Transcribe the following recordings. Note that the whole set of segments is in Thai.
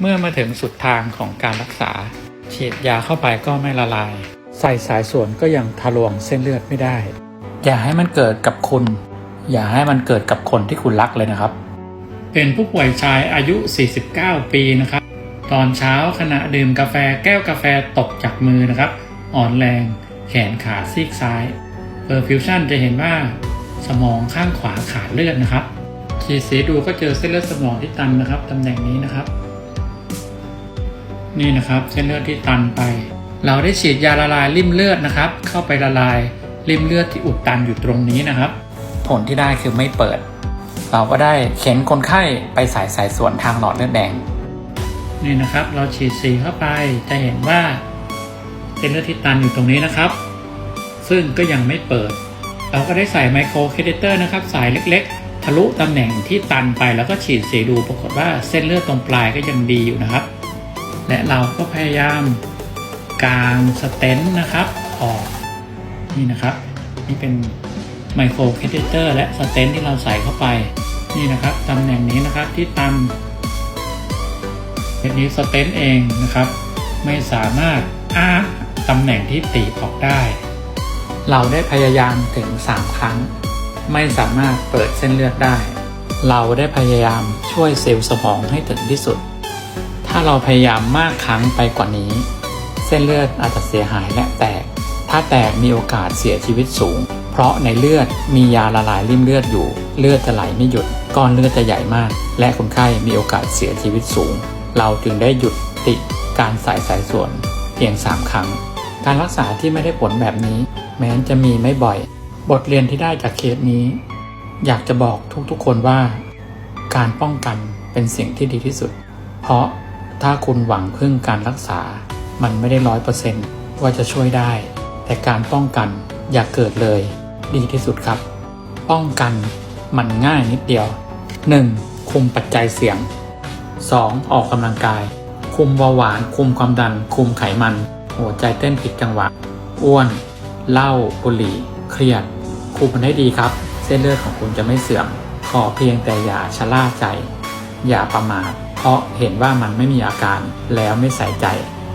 เมื่อมาถึงสุดทางของการรักษา ฉีดยาเข้าไปก็ไม่ละลาย ใส่สายส่วนก็ยังทะลวงเส้นเลือดไม่ได้ อย่าให้มันเกิดกับคุณ อย่าให้มันเกิดกับคนที่คุณรักเลยนะครับ เป็นผู้ป่วยชายอายุ 49 ปีนะครับ ตอนเช้าขณะดื่มกาแฟแก้วกาแฟตกจากมือนะครับ อ่อนแรง แขนขาซีกซ้ายเ e อร์ฟิวชันจะเห็นว่าสมองข้างขวาขาดเลือดนะครับฉีดสีดูก็เจอเส้นเลือดสมองที่ตันนะครับตำแหน่งนี้นะครับ นี่นะครับ เส้นเลือดที่ตันไป เราได้ฉีดยาละลายริ่มเลือดนะครับ เข้าไปละลายริ่มเลือดที่อุดตันอยู่ตรงนี้นะครับ ผลที่ได้คือไม่เปิด เราก็ได้เข็นคนไข้ไปสายสายส่วนทางหลอดเลือดแดงนี่นะครับ เราฉีดสีเข้าไปจะเห็นว่าเส้นเลือดที่ตันอยู่ตรงนี้นะครับ ซึ่งก็ยังไม่เปิด เราก็ได้ใส่ไมโครเคเดเตอร์นะครับ สายเล็กๆ ทะลุตำแหน่งที่ตันไปแล้วก็ฉีดสีดูปรากฏว่าเส้นเลือดตรงปลายก็ยังดีอยู่นะครับ และเราก็พยายามกางสเตนนะครับออกนี่นะครับ นี่เป็นไมโครเคเดเตอร์และสเตนที่เราใส่เข้าไปนี่นะครับตำแหน่งนี้นะครับที่ตันเป็นนี้สเตนเองนะครับ ไม่สามารถอ้าตำแหน่งที่ตีออกได้ เราได้พยายามถึง 3 ครั้ง ไม่สามารถเปิดเส้นเลือดได้ เราได้พยายามช่วยเซลล์สมองให้ถึงที่สุด ถ้าเราพยายามมากครั้งไปกว่านี้ เส้นเลือดอาจจะเสียหายและแตก ถ้าแตกมีโอกาสเสียชีวิตสูง เพราะในเลือดมียาละลายริ่มเลือดอยู่ เลือดจะไหลไม่หยุด ก้อนเลือดจะใหญ่มาก และคนไข้มีโอกาสเสียชีวิตสูง เราจึงได้หยุดติการใส่สายส่วนเพียง 3 ครั้ง การรักษาที่ไม่ได้ผลแบบนี้ แม้จะมีไม่บ่อย บทเรียนที่ได้จากเคสนี้ อยากจะบอกทุกๆคนว่า การป้องกันเป็นสิ่งที่ดีที่สุด เพราะ ถ้าคุณหวังพึ่งการรักษา มันไม่ได้ร้อยเปอร์เซนต์ว่าจะช่วยได้ แต่การป้องกันอย่าเกิดเลย ดีที่สุดครับ ป้องกันมันง่ายนิดเดียว 1. คุมปัจจัยเสี่ยง 2. ออกกำลังกาย คุมเบาหวาน คุมความดัน คุมไขมัน หัวใจเต้นผิดจังหวะ อ้วน เหล้า บุหรี่ เครียด คุมมันให้ดีครับ เส้นเลือดของคุณจะไม่เสื่อม ขอเพียงแต่อย่าชะล่าใจ อย่าประมาท เพราะเห็นว่ามันไม่มีอาการแล้วไม่ใส่ใจ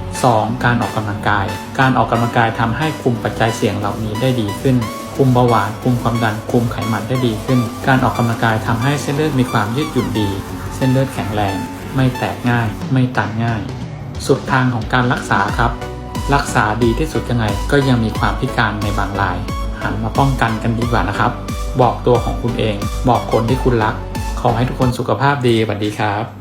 2. การออกกำลังกาย การออกกำลังกายทำให้คุมปัจจัยเสี่ยงเหล่านี้ได้ดีขึ้น คุมเบาหวาน คุมความดัน คุมไขมันได้ดีขึ้น การออกกำลังกายทำให้เส้นเลือดมีความยืดหยุ่นดี เส้นเลือดแข็งแรง ไม่แตกง่าย ไม่ตันง่าย สุดทางของการรักษาครับ รักษาดีที่สุดยังไง ก็ยังมีความพิการในบางราย หันมาป้องกันกันดีกว่านะครับ บอกตัวของคุณเอง บอกคนที่คุณรัก ขอให้ทุกคนสุขภาพดีสวัสดีครับ